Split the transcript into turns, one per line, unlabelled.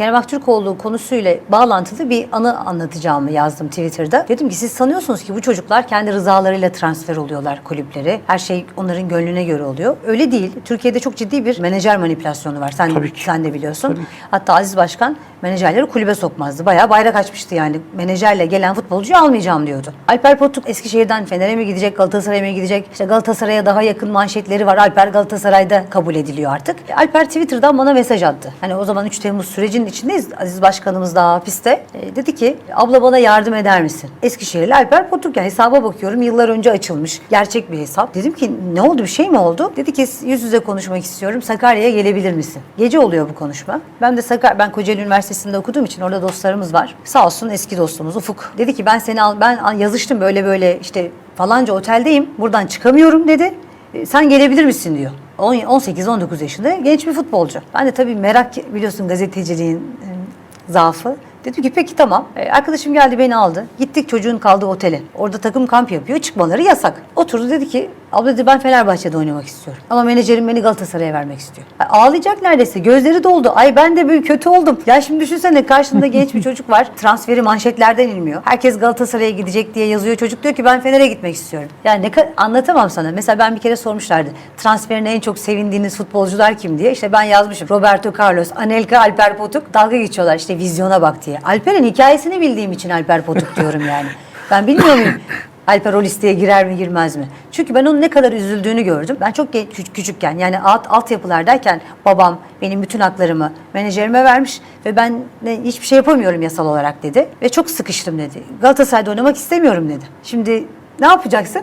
Kerem Aktürkoğlu konusuyla bağlantılı bir anı anlatacağımı yazdım Twitter'da. Dedim ki siz sanıyorsunuz ki bu çocuklar kendi rızalarıyla transfer oluyorlar kulüpleri. Her şey onların gönlüne göre oluyor. Öyle değil. Türkiye'de çok ciddi bir menajer manipülasyonu var. Sen,
Tabii ki.
sen de biliyorsun. Hatta Aziz Başkan menajerleri kulübe sokmazdı. Bayağı bayrak açmıştı yani. Menajerle gelen futbolcuyu almayacağım diyordu. Alper Potuk Eskişehir'den Fener'e mi gidecek, Galatasaray'a mı gidecek? İşte Galatasaray'a daha yakın manşetleri var. Alper Galatasaray'da kabul ediliyor artık. Alper Twitter'dan bana mesaj attı. Hani o zaman 3 Temmuz sürecinin içindeyiz. Aziz Başkanımız daha hapiste. E, dedi ki abla bana yardım eder misin? Eskişehirli Alper Potuk yani hesaba bakıyorum. Yıllar önce açılmış. Gerçek bir hesap. Dedim ki ne oldu bir şey mi oldu? Dedi ki yüz yüze konuşmak istiyorum. Sakarya'ya gelebilir misin? Gece oluyor bu konuşma. Ben de Sakar ben Kocaeli Üniversitesi'nde okuduğum için orada dostlarımız var. Sağ olsun eski dostumuz Ufuk. Dedi ki ben seni al ben yazıştım böyle böyle işte falanca oteldeyim. Buradan çıkamıyorum dedi. E, Sen gelebilir misin diyor. 18-19 yaşında genç bir futbolcu. Ben de tabii merak biliyorsun gazeteciliğin e, zaafı. Dedim ki peki tamam. E, arkadaşım geldi beni aldı. Gittik çocuğun kaldığı otele. Orada takım kamp yapıyor. Çıkmaları yasak. Oturdu dedi ki abla dedi ben Fenerbahçe'de oynamak istiyorum. Ama menajerim beni Galatasaray'a vermek istiyor. Ay, ağlayacak neredeyse. Gözleri doldu. Ay ben de böyle kötü oldum. Ya şimdi düşünsene karşında genç bir çocuk var. Transferi manşetlerden inmiyor. Herkes Galatasaray'a gidecek diye yazıyor. Çocuk diyor ki ben Fener'e gitmek istiyorum. Yani ne anlatamam sana. Mesela ben bir kere sormuşlardı. Transferine en çok sevindiğiniz futbolcular kim diye. İşte ben yazmışım. Roberto Carlos, Anelka, Alper Potuk. Dalga geçiyorlar işte vizyona bak diye. Alper'in hikayesini bildiğim için Alper Potuk diyorum yani. Ben bilmiyor muyum? Alper o listeye girer mi girmez mi? Çünkü ben onun ne kadar üzüldüğünü gördüm. Ben çok genç, küç- küçükken yani alt, altyapılardayken babam benim bütün haklarımı menajerime vermiş ve ben de hiçbir şey yapamıyorum yasal olarak dedi. Ve çok sıkıştım dedi. Galatasaray'da oynamak istemiyorum dedi. Şimdi ne yapacaksın?